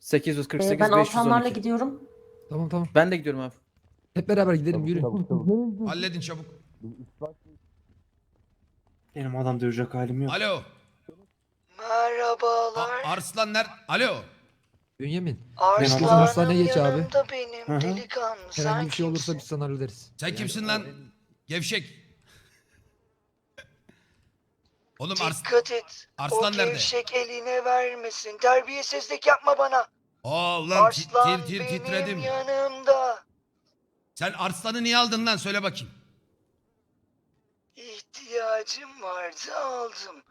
848 Ee, ben Altanlarla 512. gidiyorum. Tamam tamam. Ben de gidiyorum abi. Hep beraber gidelim yürü. Halledin çabuk. Benim adam dövecek halim yok. Alo. Merhabalar. A- Arslan ner? Alo. Bünyamin. Arslanım Bizim hastaneye geç abi. yanımda benim Hı hı. delikanlı. Sen Herhangi bir şey olursa kimsin? biz sana hallederiz. Sen kimsin lan? Gevşek. Oğlum Ars Dikkat et. Arslan o nerede? gevşek eline vermesin. Terbiyesizlik yapma bana. Aa lan ti- Arslan tir tir benim titredim. yanımda. Sen Arslan'ı niye aldın lan söyle bakayım. İhtiyacım vardı aldım.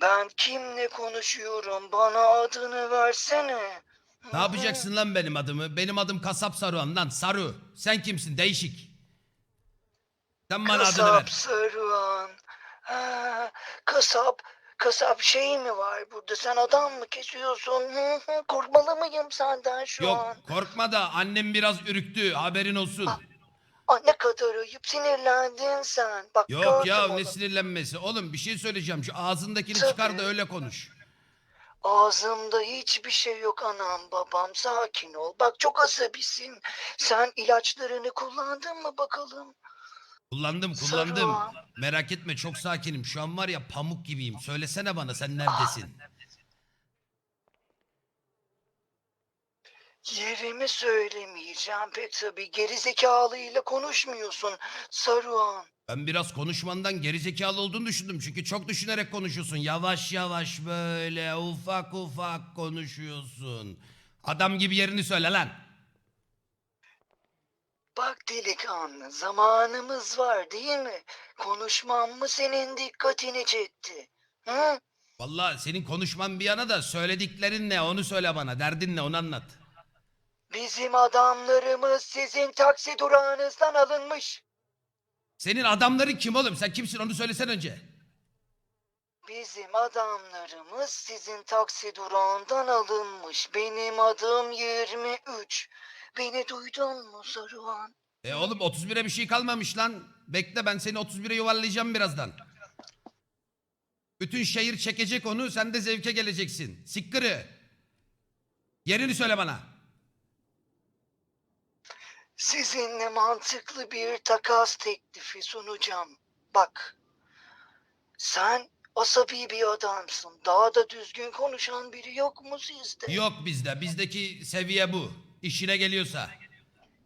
Ben kimle konuşuyorum? Bana adını versene. Ne yapacaksın lan benim adımı? Benim adım Kasap Saruhan lan Saru. Sen kimsin değişik. Sen bana adını Kasap ver. Saruhan. Ha, kasap. Kasap şey mi var burada? Sen adam mı kesiyorsun? Hı hı, Korkmalı mıyım senden şu Yok an? korkma da annem biraz ürktü haberin olsun. Ay ne kadar ayıp sinirlendin sen. Bak Yok gördüm ya onu. ne sinirlenmesi. Oğlum bir şey söyleyeceğim. Şu ağzındakini Tabii. çıkar da öyle konuş. Ağzımda hiçbir şey yok anam babam sakin ol. Bak çok asabisin. Sen ilaçlarını kullandın mı bakalım? Kullandım kullandım. Saruhan. Merak etme çok sakinim. Şu an var ya pamuk gibiyim. Söylesene bana sen neredesin? Yerimi söylemeyeceğim pek tabii. Gerizekalıyla konuşmuyorsun Saruhan. Ben biraz konuşmandan gerizekalı olduğunu düşündüm. Çünkü çok düşünerek konuşuyorsun. Yavaş yavaş böyle ufak ufak konuşuyorsun. Adam gibi yerini söyle lan. Bak delikanlı zamanımız var değil mi? Konuşmam mı senin dikkatini çekti? Hı? Vallahi senin konuşman bir yana da söylediklerin ne onu söyle bana. Derdin ne onu anlat. Bizim adamlarımız sizin taksi durağınızdan alınmış. Senin adamların kim oğlum? Sen kimsin onu söylesen önce. Bizim adamlarımız sizin taksi durağından alınmış. Benim adım 23. Beni duydun mu Saruhan? E oğlum 31'e bir şey kalmamış lan. Bekle ben seni 31'e yuvarlayacağım birazdan. Bütün şehir çekecek onu sen de zevke geleceksin. Sikkırı. Yerini söyle bana. Sizinle mantıklı bir takas teklifi sunacağım. Bak, sen asabi bir adamsın. Daha da düzgün konuşan biri yok mu sizde? Yok bizde. Bizdeki seviye bu. İşine geliyorsa.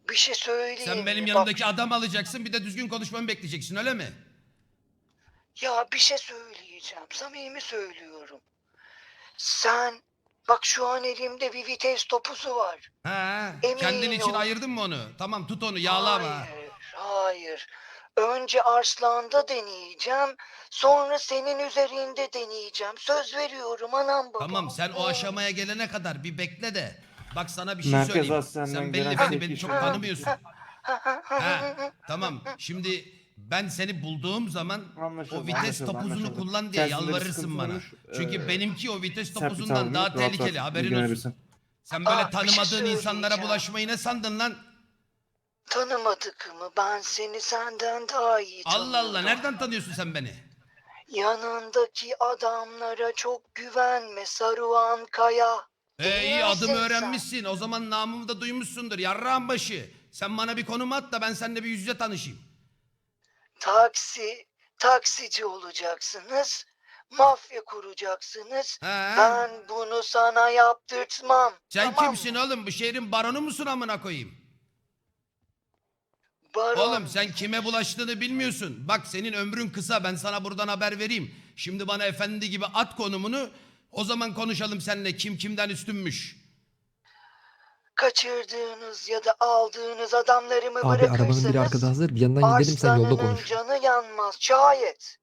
Bir şey söyleyeyim Sen benim mi? yanımdaki adam alacaksın bir de düzgün konuşmamı bekleyeceksin öyle mi? Bak, ya bir şey söyleyeceğim. Samimi söylüyorum. Sen, bak şu an elimde bir vites topuzu var. Ha, Emin kendin için ol. ayırdın mı onu? Tamam tut onu yağla ama. Hayır, hayır. Önce Arslan'da deneyeceğim. Sonra senin üzerinde deneyeceğim. Söz veriyorum anam babam. Tamam sen o aşamaya gelene kadar bir bekle de. Bak sana bir şey Merkez söyleyeyim. Sen belli gelen beni, beni çok tanımıyorsun. Ha, tamam şimdi ben seni bulduğum zaman Anlaşıldı, o vites anlaşıldı, topuzunu anlaşıldı. kullan diye Telsizde bir yalvarırsın bana. olmuş, Çünkü ee, benimki o vites bir tavrım daha yok, rahat tehlikeli rahat haberin olsun. ilgilenebilirsin. Sen böyle Aa, bir şey tanımadığın insanlara söyleyeceğim. bulaşmayı ne sandın lan? Tanımadık mı? Ben seni senden daha iyi tanıyorum. Allah Allah nereden tanıyorsun sen beni? Yanındaki adamlara çok güvenme Saruhan Kaya. Ee, iyi adımı öğrenmişsin. O zaman namımı da duymuşsundur. Yarrağın başı. Sen bana bir konum at da ben seninle bir yüz yüze tanışayım. Taksi, taksici olacaksınız. Mafya kuracaksınız. He. Ben bunu sana yaptırtmam. Sen tamam kimsin mı? oğlum? Bu şehrin baronu musun amına koyayım? Baron. Oğlum sen kime bulaştığını bilmiyorsun. Bak senin ömrün kısa ben sana buradan haber vereyim. Şimdi bana efendi gibi at konumunu. O zaman konuşalım seninle kim kimden üstünmüş. Kaçırdığınız ya da aldığınız adamlarımı Abi bırakırsanız arabanın biri arkada hazır. Bir yandan gidelim sen yolda Arslanının konuş. canı yanmaz şayet.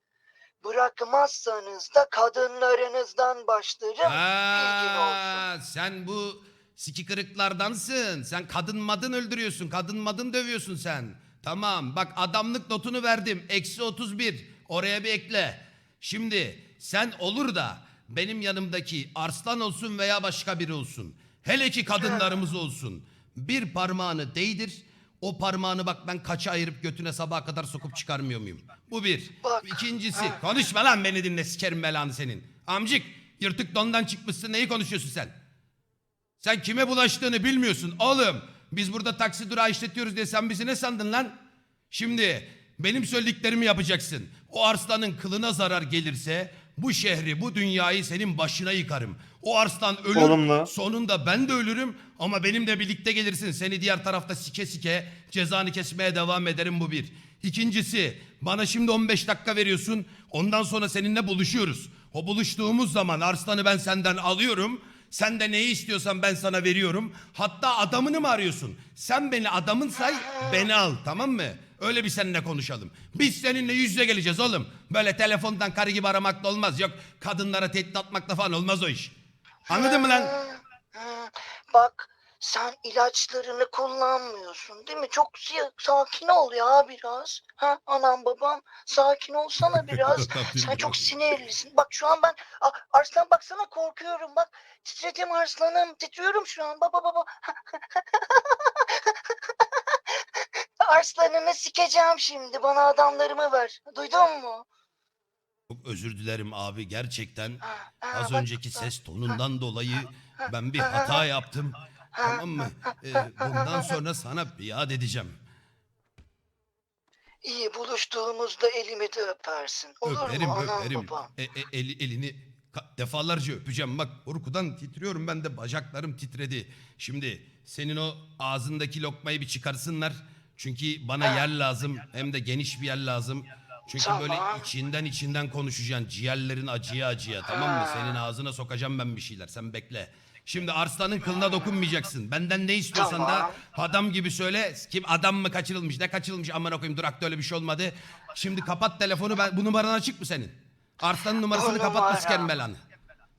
Bırakmazsanız da kadınlarınızdan başlarım. Bilgin olsun. Aa, sen bu siki kırıklardansın. Sen kadın madın öldürüyorsun. Kadın madın dövüyorsun sen. Tamam bak adamlık notunu verdim. Eksi 31. Oraya bir ekle. Şimdi sen olur da benim yanımdaki arslan olsun veya başka biri olsun. Hele ki kadınlarımız olsun. Bir parmağını değdir. O parmağını bak ben kaça ayırıp götüne sabaha kadar sokup çıkarmıyor muyum? Bu bir. İkincisi konuşma lan beni dinle sikerim belanı senin. Amcık Yırtık dondan çıkmışsın neyi konuşuyorsun sen? Sen kime bulaştığını bilmiyorsun oğlum. Biz burada taksi durağı işletiyoruz diye sen bizi ne sandın lan? Şimdi benim söylediklerimi yapacaksın. O arslanın kılına zarar gelirse bu şehri, bu dünyayı senin başına yıkarım. O arslan ölür, Olumlu. sonunda ben de ölürüm ama benimle birlikte gelirsin. Seni diğer tarafta sike sike cezanı kesmeye devam ederim bu bir. İkincisi bana şimdi 15 dakika veriyorsun. Ondan sonra seninle buluşuyoruz. O buluştuğumuz zaman arslanı ben senden alıyorum. Sen de neyi istiyorsan ben sana veriyorum. Hatta adamını mı arıyorsun? Sen beni adamın say, beni al tamam mı? Öyle bir seninle konuşalım. Biz seninle yüz yüze geleceğiz oğlum. Böyle telefondan karı gibi aramakla olmaz. Yok kadınlara tehdit atmakla falan olmaz o iş. Anladın mı lan? Bak sen ilaçlarını kullanmıyorsun değil mi? Çok si- sakin ol ya biraz. Ha anam babam sakin olsana biraz. sen çok sinirlisin. Bak şu an ben A- Arslan baksana korkuyorum bak. Titredim Arslanım titriyorum şu an baba baba. Arslanını sikeceğim şimdi bana adamlarımı ver. Duydun mu? Çok özür dilerim abi gerçekten. Az önceki ses tonundan dolayı ben bir hata yaptım. Tamam mı? Ee, bundan sonra sana biat edeceğim. İyi buluştuğumuzda elimi de öpersin. Olur öperim mu anam öperim. babam? E, e, eli, elini ka- defalarca öpeceğim. Bak korkudan titriyorum ben de bacaklarım titredi. Şimdi senin o ağzındaki lokmayı bir çıkarsınlar. Çünkü bana yer lazım hem de geniş bir yer lazım. Çünkü Tamam. böyle içinden içinden konuşacaksın. Ciğerlerin acıya acıya tamam mı? Senin ağzına sokacağım ben bir şeyler. Sen bekle. Şimdi arslanın kılına dokunmayacaksın. Benden ne istiyorsan da Tamam. adam gibi söyle. Kim adam mı kaçırılmış ne kaçırılmış aman okuyayım durakta öyle bir şey olmadı. Şimdi kapat telefonu ben bu numaran açık mı senin? Arslanın numarasını Bu kapatma numara. belanı.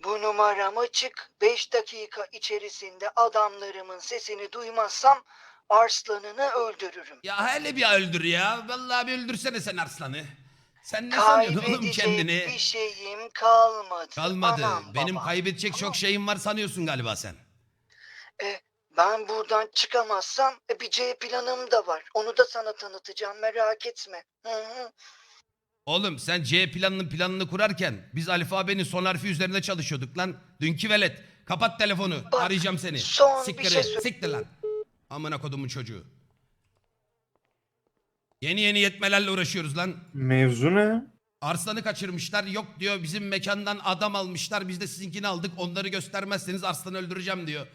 Bu numaram açık. 5 dakika içerisinde adamlarımın sesini duymazsam Arslan'ını öldürürüm. Ya hele bir öldür ya. Vallahi bir öldürsene sen arslanı. Sen ne sanıyorsun oğlum Kaybedecek kendini? bir şeyim kalmadı. Kalmadı. Anam, Benim babam. kaybedecek çok şeyim var sanıyorsun galiba sen. E, ben buradan çıkamazsam e, bir C planım da var. Onu da sana tanıtacağım merak etme. Hı hı. Oğlum sen C planını planını kurarken biz alfabenin son harfi üzerinde çalışıyorduk lan. Dünkü velet. Kapat telefonu. Bak, Arayacağım seni. son bir Siktir, şey et, söyle- siktir lan. Amına kodumun çocuğu. Yeni yeni yetmelerle uğraşıyoruz lan. Mevzu ne? Arslanı kaçırmışlar. Yok diyor bizim mekandan adam almışlar. Biz de sizinkini aldık. Onları göstermezseniz arslanı öldüreceğim diyor.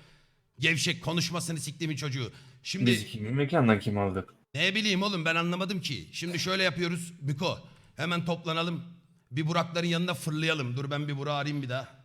Gevşek konuşmasını siktiğimin çocuğu. Şimdi Biz kimin mekandan kim aldık? ne bileyim oğlum ben anlamadım ki. Şimdi şöyle yapıyoruz. Miko hemen toplanalım. Bir Burakların yanına fırlayalım. Dur ben bir Burak'ı arayayım bir daha.